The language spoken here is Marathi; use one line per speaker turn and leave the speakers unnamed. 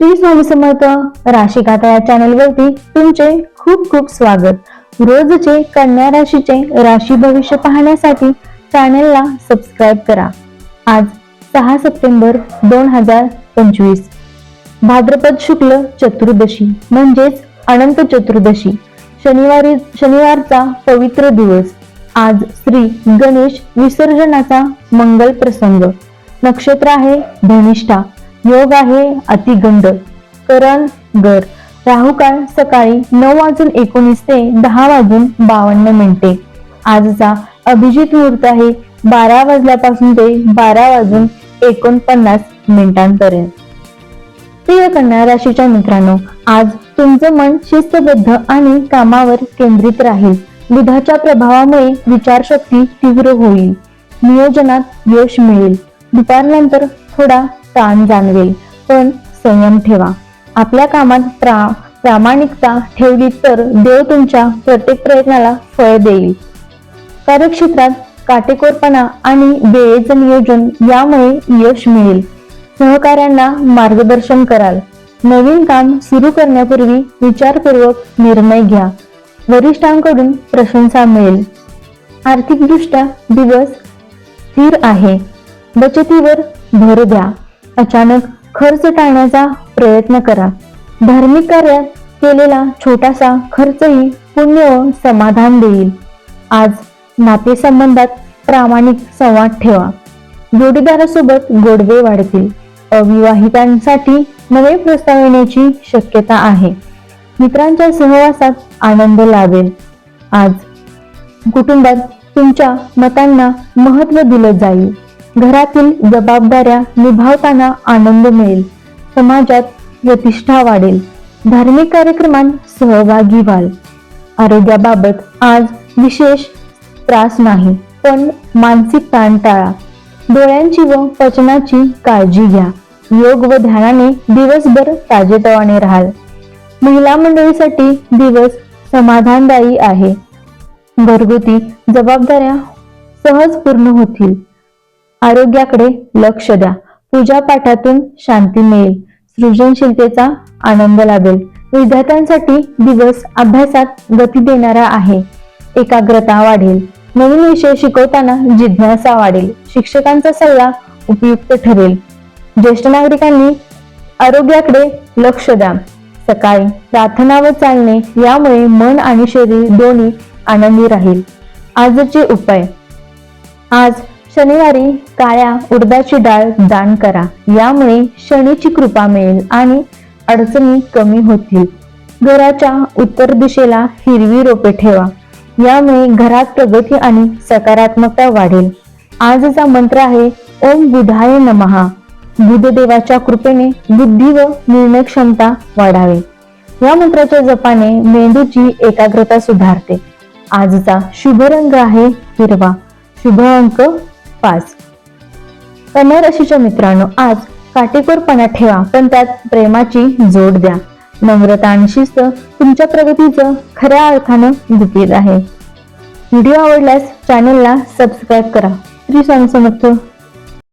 श्री स्वामी समर्थ राशीगाथा या चॅनल वरती तुमचे खूप खूप स्वागत. रोजचे कन्या राशीचे राशी भविष्य पाहण्यासाठी चॅनलला सबस्क्राईब करा. आज सहा सप्टेंबर दोन हजार पंचवीस. भाद्रपद शुक्ल चतुर्दशी म्हणजेच अनंत चतुर्दशी शनिवारी शनिवारचा पवित्र दिवस. आज श्री गणेश विसर्जनाचा मंगल प्रसंग. नक्षत्र आहे धनिष्ठा. योग आहे अतिगंड करण गर. राहुकाळ सकाळी नऊ वाजून एकोणीस ते दहा वाजून बावन्न मिनिटे. आजचा अभिजित मुहूर्त आहे बारा वाजल्यापासून ते बारा वाजून एकोणपन्नास मिनिटांपर्यंत. प्रिय कन्या राशीच्या मित्रांनो आज तुमचं मन शिस्तबद्ध आणि कामावर केंद्रित राहील. बुधाच्या प्रभावामुळे विचारशक्ती तीव्र होईल. नियोजनात यश मिळेल. दुपारनंतर थोडा ताण जाणवेल. पण संयम ठेवा. आपल्या कामात प्रा प्रामाणिकता ठेवली तर देव तुमच्या प्रत्येक प्रयत्नाला फळ देईल. कार्यक्षेत्रात काटेकोरपणा आणि वेळेचं नियोजन यामुळे यश मिळेल. सहकाऱ्यांना मार्गदर्शन कराल. नवीन काम सुरू करण्यापूर्वी विचारपूर्वक निर्णय घ्या. वरिष्ठांकडून प्रशंसा मिळेल. आर्थिकदृष्ट्या दिवस स्थिर आहे. बचतीवर भर द्या. अचानक खर्च टाळण्याचा प्रयत्न करा. धार्मिक कार्यात केलेला छोटासा खर्चही पुण्य व समाधान देईल. आज नातेसंबंधात प्रामाणिक संवाद ठेवा. जोडीदारासोबत गोडवे वाढतील. अविवाहितांसाठी नवे प्रस्ताव येण्याची शक्यता आहे. मित्रांच्या सहवासात आनंद लाभेल. आज कुटुंबात तुमच्या मतांना महत्त्व दिलं जाईल. घरातील जबाबदाऱ्या निभावताना आनंद मिळेल. समाजात प्रतिष्ठा वाढेल. धार्मिक कार्यक्रमात सहभागी व्हाल. आरोग्याबाबत आज विशेष त्रास नाही पण मानसिक ताण टाळा. डोळ्यांची व पचनाची काळजी घ्या. योग व ध्यानाने दिवसभर ताजेतवाने राहाल. महिला मंडळीसाठी दिवस समाधानदायी आहे. घरगुती जबाबदाऱ्या सहज पूर्ण होतील. आरोग्याकडे लक्ष द्या. पूजा पाठातून शांती मिळेल. सृजनशीलतेचा आनंद लाभेल. विद्यार्थ्यांसाठी दिवस अभ्यासात गती देणारा आहे. एकाग्रता वाढेल. नवीन विषय शिकवताना जिज्ञासा वाढेल. शिक्षकांचा सल्ला उपयुक्त ठरेल. ज्येष्ठ नागरिकांनी आरोग्याकडे लक्ष द्या. सकाळी प्रार्थना व चालणे यामुळे मन आणि शरीर दोन्ही आनंदी राहील. आजचे उपाय. आज शनिवारी काळ्या उडदाची डाळ दान करा. यामुळे शनीची कृपा मिळेल आणि अडचणी कमी होतील. घराच्या उत्तर दिशेला हिरवी रोपे ठेवा. यामुळे घरात प्रगती आणि सकारात्मकता वाढेल. आजचा मंत्र आहे ओम बुधाय नमहा बुधदेवाच्या कृपेने बुद्धी व निर्णय क्षमता वाढावी. या मंत्राच्या जपाने मेंदूची एकाग्रता सुधारते. आजचा शुभ रंग आहे हिरवा. शुभ अंक पाच. कन्या राशीच्या मित्रांनो आज काटेकोरपणा ठेवा पण त्यात प्रेमाची जोड द्या. नम्रता आणि शिस्त तुमच्या प्रगतीचं खऱ्या अर्थानं गुपित आहे. व्हिडिओ आवडल्यास चॅनलला सबस्क्राईब करा. श्री स्वामी समर्थ.